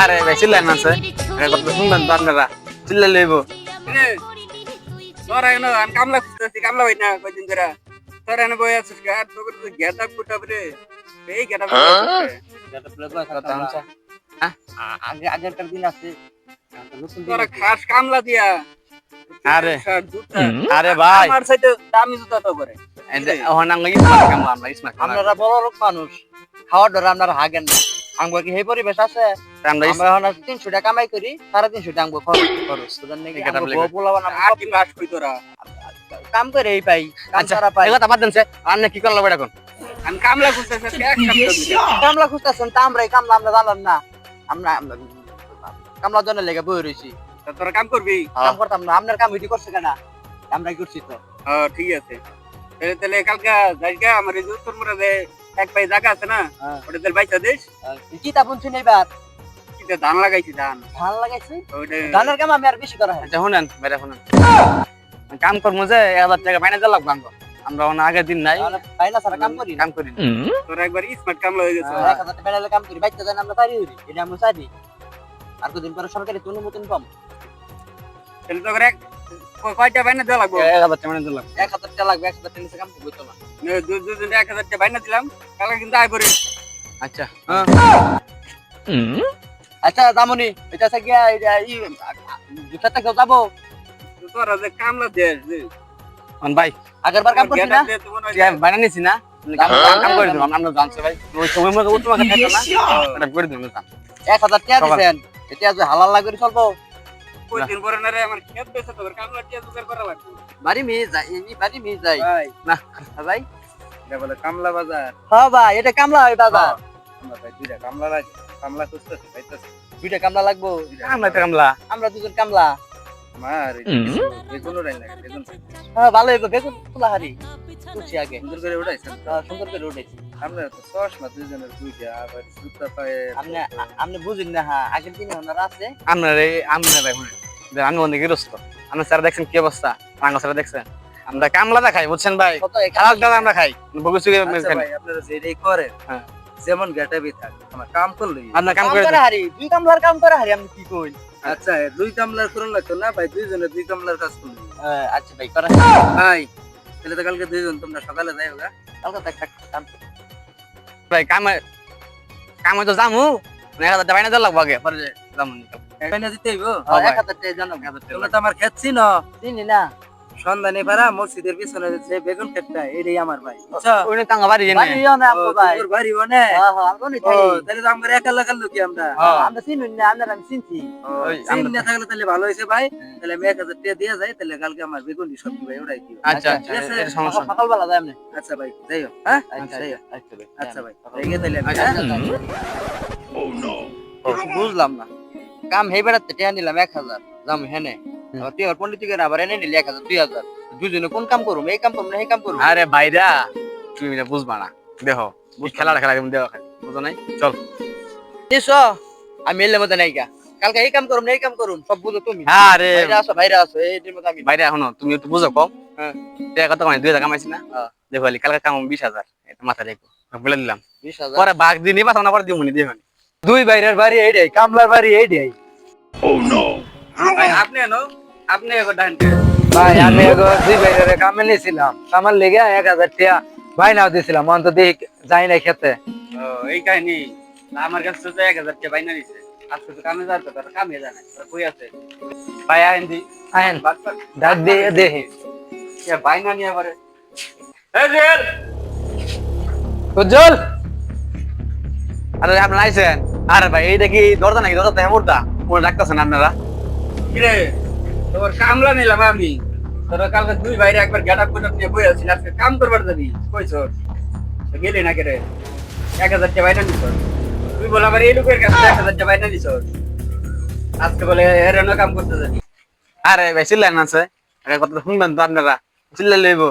আরে ভাই চিল্লেন না স্যার। আরে কথা শুনবেন তো আপনারা চিল্লে লইব তোরা এনো আন কামলা খুঁজতেছি কামলা হই না কয়দিন ধরে। তোরা এনে বই আছিস গা? তোকে তো গেটা ফুটাব রে। এই গেটা আগে আগেরকার দিন আছে। নতুন দিন তোরা আছে। খাস কামলা দিয়া। আরে। আরে ভাই। আমার সাইডে দামি জুতা তো করে আমরা কামলা আমরা আপনারা বড় লোক মানুষ। খাওয়ার ধরে আপনারা হাগেন না। আঙ্গুর কি সেই পরিবেশ আছে? আমরা এখন তিনশো টাকা কামাই করি সাড়ে তিনশো টাকা আঙ্গুর খরচ খরচ। নাকি? আর কি মাস কই তোরা। কাম করে এই পাই কাম আচ্ছা ছাড়া পাই। কথা বাদ দেন স্যার আপনি কি করল এখন? আমি কামলা খুঁজতেছি। কামলা খুঁজতেছেন তা আমরা কামলা আমরা জানলাম না। আমরা আমরা কামলার জন্য লেগে বই রয়েছি। তা তোরা কাম করবি? কাম করতাম না আপনার কাম এটি করছে কেনা? আমরা করছি তো। হ্যাঁ ঠিক আছে। তাহলে তাহলে কালকে যাইগা আমার উত্তর মোড়ে যে এক পাই জায়গা আছে না হ্যাঁ। ওটা তাহলে বাইসা দিস। কি তা বুনছেন এবার। কিটা ধান লাগাইছি ধান? ধান লাগাইছে? ধানের কাম আমি আর বেশি করা হয় আচ্ছা শুনেন বাইরে শুনেন। কাম করব যে এক হাজার টাকা বাইনে দিলাম আমরা আমরা অনেক আগের দিন নাই। পাই সারা কাম করি কাম করি। তোরা একবার স্মার্ট কামলা হয়ে গেছে। এক হাজার টাকা কাম করি। বাইতে দেন আমরা পারি এটা আমরা চাই। আর কদিন পরে সরকারি তো অনুমোদন পাম তাহলে তোর এক কয়টা বাইনা দেওয়া লাগবো? এক হাজার টাকা দিলাম এক হাজার টাকা লাগবে এক হাজার টাকা কাম করব না। নে, এক হাজার টাকা বাইনা দিলাম কালকে কিন্তু আয় করিস আচ্ছা। আচ্ছা দামনি এটা থেকে ই দুটা টাকা যাব? তোরা যে কামলা দেশ ভাই আগের বার কাম না? হয় বাইনা নিছি না? কাম কাম করে দিলাম আমরা জানছে ভাই। ওই সময় মতো উত্তম না? করে দিলাম এক হাজার টাকা সকাল। এটা যে হালাল লাগবে চলবো? কয়দিন পরে না রে আমার খেত বেচে তোর কামলা টিয়া জোগাড় করা লাগবে। বাড়ি মেয়ে যাই এই বাড়ি মেয়ে যাই। ভাই। না ভাই। এটা বলে কামলা বাজার। হ্যাঁ ভাই এটা কামলা হয় দাদা আমরা ভাই দুইটা কামলা লাগে কামলা খুঁজতেছি পাইতেছি। দুইটা কামলা লাগবো? কামলা। কামলা। আমরা দুজন কামলা। মার বেগুন রাই লাগে বেগুন হ্যাঁ ভালো হইব বেগুন তোলা হারি। তুলছি আগে। সুন্দর করে সুন্দর করে আমরা তো চশমা দুইজনের দুইটা আবার জুতা পায়ে আপনি আপনি বুঝেন না হ্যাঁ আগের দিনে ওনারা আছে। আমরা রে আমরা ভাই শুনেন যে আমি অনেক গৃহস্থ। আমরা স্যার দেখছেন কি অবস্থা? রাঙ্গা স্যার দেখছেন? আমরা কামলা খাই বুঝছেন ভাই? কত খারাপ দাদা আমরা খাই ভবিষ্যতে আচ্ছা আপনারা যেটাই করেন হ্যাঁ। যেমন গেটাবি থাক আমার কাম করলই। আপনার কাম করে করে হারি দুই কামলার কাম করে হারি আপনি কি কই? আচ্ছা দুই কামলার করুন লাগতো না ভাই দুইজনে দুই কামলার কাজ করুন। আচ্ছা ভাই করে ভাই তাহলে তো কালকে দুইজন তোমরা সকালে যাই হোক কালকে তো একটা কাম ভাই কামে কামে তো যামু। এক হাজার টাকা বাইনা দিলাম লাগবো আগে পরে যামু এখানে দিতে হইব। এক হাজার টাকা জানো তোমরা তো আমার খেত চিনো। চিনি না। সন্ধানে পারা মসজিদের পিছনে যে বেগুন ক্ষেতটা এটাই আমার ভাই বুঝছ? ওই বাড়ি জানি। বাড়িও না ও, ভাই। তোমার বাড়ি হ্যাঁ হ্যাঁ আমগো নি তাহলে তো আমরা একা লাগাল লোকি আমরা। আমরা চিনি না আমরা আমি চিনছি। ওই না থাকলে তাহলে ভালো হয়েছে ভাই। তাহলে আমি এক হাজার টাকা দিয়ে যাই তাহলে কালকে আমার বেগুন সবজি ভাই ওটাই দিও। আচ্ছা আচ্ছা, আচ্ছা। এটা সমস্যা সকালবেলা যাই আচ্ছা ভাই হ্যাঁ? আচ্ছা আচ্ছা আচ্ছা ভাই তাহলে বুঝলাম না। কাম হেই বেড়াতে টেয়া নিলাম এক হাজার। যাম হেনে। আবার তুই আবার পন্ডিত করে আবার এনে নিলি এক হাজার দুই হাজার। দুজনে কোন কাম করুম? এই কাম করুম না এই কাম করুম? আরে ভাইরা তুমি এটা বুঝবা না। দেখো খেলাটা খেলা খালি বুঝো নাই? চল। এসো আমি এলে মতো নাই গা কালকে এই কাম করুম না এই কাম করুম সব বুঝো তুমি। আরে। বাইরে আসো বাইরে আসো এইটির মতো আমি। ভাইরা এখনও তুমি একটু বুঝো কম হ্যাঁ। কত মানে দুই হাজার কামাইছি না? হ্যাঁ। দেখো আলি কালকে কামাম বিশ হাজার। এটা মাথা রেখো। বলে দিলাম। বিশ হাজার। পরে বাঘ দিয়ে নিবা তখন আবার দিবনি দিবনি দুই বাইরের বাড়ি এইটাই কামলার বাড়ি এইটাই। ভাই আপনি এনো আপনি এখন ডানতে ভাই আমি এগো দুই বাইরের কামে নিয়েছিলাম। কামার লেগে এক হাজার টাকা বাইনাও দিয়েছিলাম অন্ত দেখি যাই না খেতে। ও এই কাহিনী আমার কাছে তো এক হাজার টাকা বাইনা নিছে। আজকে তো কামে যাওয়ার কথা কামে জানে কই আছে? ভাই আইন দি। আইন ডাক দিয়ে দেখি কে বাইনা নিয়ে পারে এই রেল উজ্জ্বল! আরে আপনার আইসেন আরে ভাই এইটা কি দরজা নাকি? দরজা তো হেমুরদা মনে রাখতেছেন আপনারা? কিরে তোর কামলা নিলাম আমি। তোর কালকে দুই ভাইরে একবার গেট আপ করে নিয়ে বই আছিস আজকে কাম করবার যাবি কই তোর গেলি না কেরে এক হাজার টাকা বাইনা নিছ। তুই বল আমার এই লোকের কাছে এক হাজার টাকা বাইনা নিছ। আজকে বলে এর কাম করতে যাবি। আরে ভাই চিল্লেন না কথা তো শুনবেন তো আপনারা। চিল্লে লইব